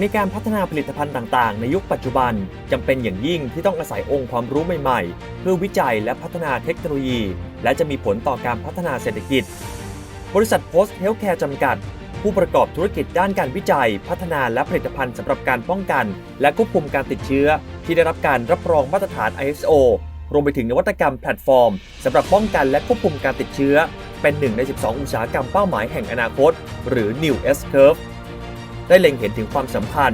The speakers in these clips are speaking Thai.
ในการพัฒนาผลิตภัณฑ์ต่างๆ ในยุคปัจจุบันจำเป็นอย่างยิ่งที่ต้องอาศัยองค์ความรู้ใหม่ๆ เพื่อวิจัยและพัฒนาเทคโนโลยี และจะมีผลต่อการพัฒนาเศรษฐกิจ บริษัทโพสต์เฮลท์แคร์จำกัด ผู้ประกอบธุรกิจด้านการวิจัย พัฒนาและผลิตภัณฑ์สำหรับการป้องกัน และควบคุมการติดเชื้อ ที่ได้รับการรับรองมาตรฐาน ISO รวมไปถึงนวัตกรรมแพลตฟอร์มสำหรับป้องกันและควบคุมการติดเชื้อ เป็นหนึ่งใน 12 อุตสาหกรรมเป้าหมายแห่งอนาคต หรือ New S Curve ได้เล็งเห็นถึงความสำคัญ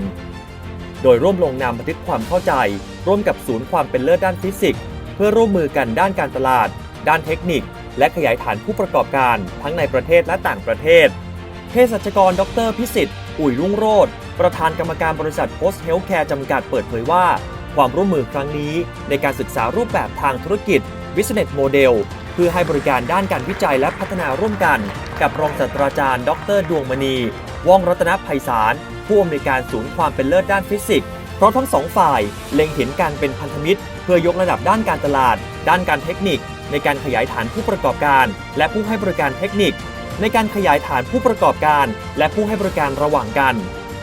โดยร่วมลงนามบันทึกความเข้าใจ ร่วมกับศูนย์ความเป็นเลิศด้านฟิสิกส์ เพื่อร่วมมือกันด้านการตลาด ด้านเทคนิค และขยายฐานผู้ประกอบการ ทั้งในประเทศและต่างประเทศเภสัชกร ดรพิสิทธิ์อุ่ยรุ่งโรจน์ประธานกรรมการบริษัท Post Healthcare จำกัดเปิดเผยว่า ความร่วมมือครั้งนี้ในการศึกษารูปแบบทางธุรกิจ Business Model เพื่อให้บริการด้านการวิจัยและพัฒนาร่วมกัน กับรองศาสตราจารย์ ดร ดวงมณี ว่องรัตนภัยสาร ผู้อำนวยการศูนย์ความเป็นเลิศด้านฟิสิกส์เพราะทั้งสองฝ่ายเล็งเห็นการเป็นพันธมิตร เพื่อยกระดับด้านการตลาด ด้านการเทคนิค ในการขยายฐานผู้ประกอบการ และผู้ให้บริการเทคนิค ในการขยายฐานผู้ประกอบการ และผู้ให้บริการระหว่างกัน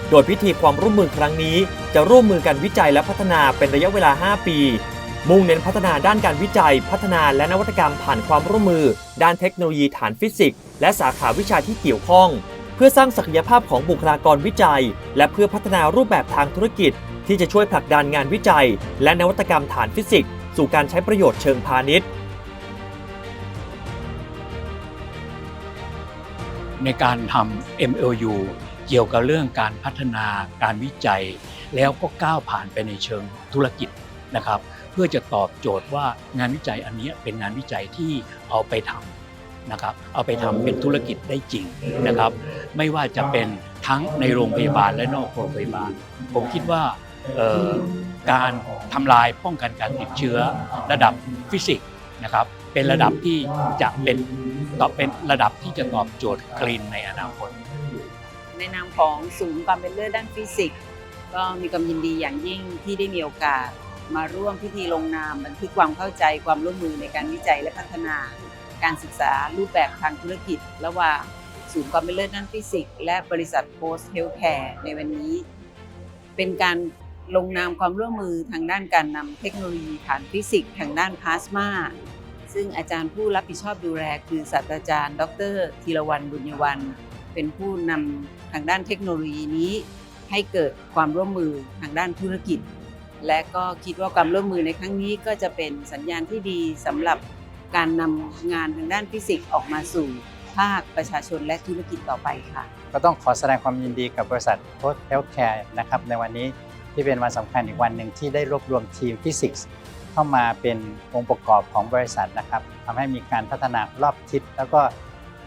โดยพิธีความร่วมมือครั้งนี้ จะร่วมมือกันวิจัยและพัฒนาเป็นระยะเวลา 5 ปี มุ่งเน้นพัฒนาด้านการวิจัย พัฒนาและนวัตกรรมผ่านความร่วมมือ ด้านเทคโนโลยีฐานฟิสิกส์และสาขาวิชาที่เกี่ยวข้อง เพื่อสร้างศักยภาพของบุคลากรวิจัย และเพื่อพัฒนารูปแบบทางธุรกิจ ที่จะช่วยผลักดันงานวิจัย และนวัตกรรมฐานฟิสิกส์สู่การใช้ประโยชน์เชิงพาณิชย์ ในการทำ MOU เกี่ยวกับเรื่องการพัฒนาการวิจัย แล้วก็ก้าวผ่านไปในเชิงธุรกิจนะครับ เพื่อจะตอบโจทย์ว่างานวิจัยอันนี้เป็นงานวิจัยที่เอาไปทำ นะครับเอาไปทำเป็นธุรกิจได้จริงนะครับ ไม่ว่าจะเป็นทั้งในโรงพยาบาลและนอกโรงพยาบาล ผมคิดว่าการทำลายป้องกันการติดเชื้อระดับฟิสิกส์นะครับเป็นระดับที่จะเป็นตอบเป็นระดับที่จะตอบโจทย์กรีนในอนาคตในนามของศูนย์ความเป็นเลิศด้านฟิสิกส์ก็มีความยินดีอย่างยิ่งที่ได้มีโอกาสมาร่วมพิธีลงนามบันทึกความเข้าใจความร่วมมือในการวิจัยและพัฒนา การศึกษารูปแบบทางธุรกิจ ระหว่างศูนย์ความเป็นเลิศด้านฟิสิกส์และบริษัทโพสเฮลท์แคร์ในวันนี้ เป็นการลงนามความร่วมมือทางด้านการนำเทคโนโลยีฐานฟิสิกส์ทางด้านพลาสมาซึ่งอาจารย์ผู้รับผิดชอบดูแลคือศาสตราจารย์ ดรธีรวรรณบุญยวัน เป็นผู้นำทางด้านเทคโนโลยีนี้ ให้เกิดความร่วมมือทางด้านธุรกิจ และก็คิดว่าความร่วมมือในครั้งนี้ก็จะเป็นสัญญาณที่ดีสำหรับ การนำงานทางด้านฟิสิกส์ออกมาสู่ภาคประชาชนและธุรกิจต่อไปค่ะ ก็ต้องขอแสดงความยินดีกับบริษัท Post Healthcare นะครับในวันนี้ที่เป็นวันสำคัญอีกวันหนึ่งที่ได้รวบรวมทีมฟิสิกส์เข้ามาเป็นองค์ประกอบของบริษัทนะครับทำให้มีการพัฒนารอบทิศแล้วก็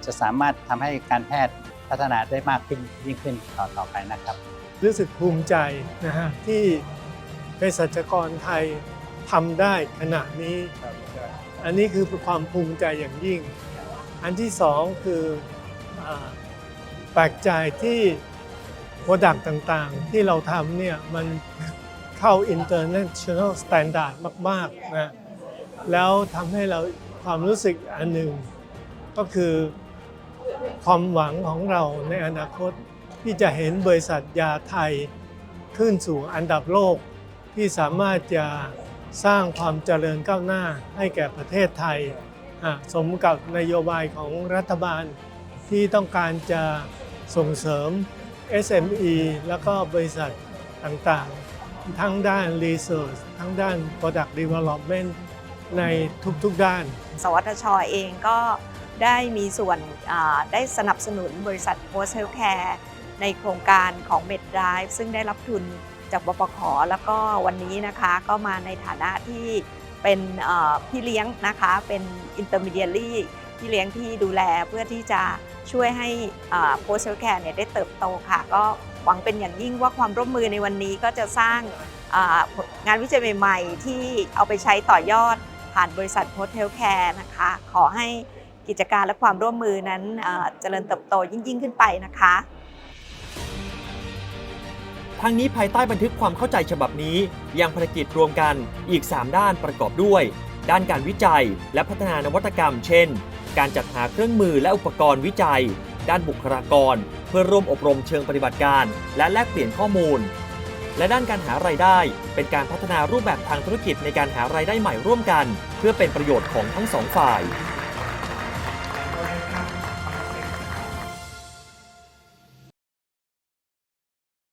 จะสามารถทำให้การแพทย์พัฒนาได้มากขึ้นยิ่งขึ้นต่อต่อไปนะครับ รู้สึกภูมิใจนะฮะที่เภสัชกรไทยทำได้ขนาดนี้ อันนี้คือความภูมิใจอย่างยิ่ง อันที่สองคืออแปลกใจที่โปรดักต์ต่างๆ ที่เราทำเนี่ยมันเข้า international standard มากๆนะแล้วทำให้เราความรู้สึกอันหนึ่ง ก็คือความหวังของเราในอนาคตที่จะเห็นบริษัทยาไทยขึ้นสู่อันดับโลกที่สามารถจะ สร้างความเจริญก้าวหน้าให้แก่ประเทศไทย สมกับนโยบายของรัฐบาลที่ต้องการจะส่งเสริม SME แล้วก็บริษัทต่างๆ ทั้งด้าน Research ทั้งด้าน Product Development ในทุกๆด้าน สวทชอเองก็ได้มีส่วนได้สนับสนุนบริษัท Post Healthcare ในโครงการของ MedDrive ซึ่งได้รับทุน จากบปขแล้วก็วันนี้นะคะก็มาในฐานะที่เป็นพี่เลี้ยงนะคะเป็น intermediary พี่เลี้ยงที่ดูแลเพื่อที่จะช่วยให้อ่า Post Healthcare เนี่ยได้เติบโตค่ะ ก็หวังเป็นอย่างยิ่งว่าความร่วมมือในวันนี้ก็จะสร้างงานวิจัยใหม่ๆ ที่เอาไปใช้ต่อยอดผ่านบริษัทโพสเทลแคร์นะคะ ขอให้กิจการและความร่วมมือนั้นเอ่อเจริญเติบโตยิ่งยิ่งขึ้นไปนะคะ ทั้งนี้ภายใต้บันทึกความเข้าใจฉบับนี้ ยังภารกิจรวมกันอีก 3 ด้านประกอบด้วย ด้านการวิจัย และพัฒนานวัตกรรม เช่น การจัดหาเครื่องมือและอุปกรณ์วิจัย ด้านบุคลากร เพื่อร่วมอบรมเชิงปฏิบัติการ และแลกเปลี่ยนข้อมูล และด้านการหารายได้ เป็นการพัฒนารูปแบบทางธุรกิจในการหารายได้ใหม่ร่วมกัน เพื่อเป็นประโยชน์ของทั้งสองฝ่าย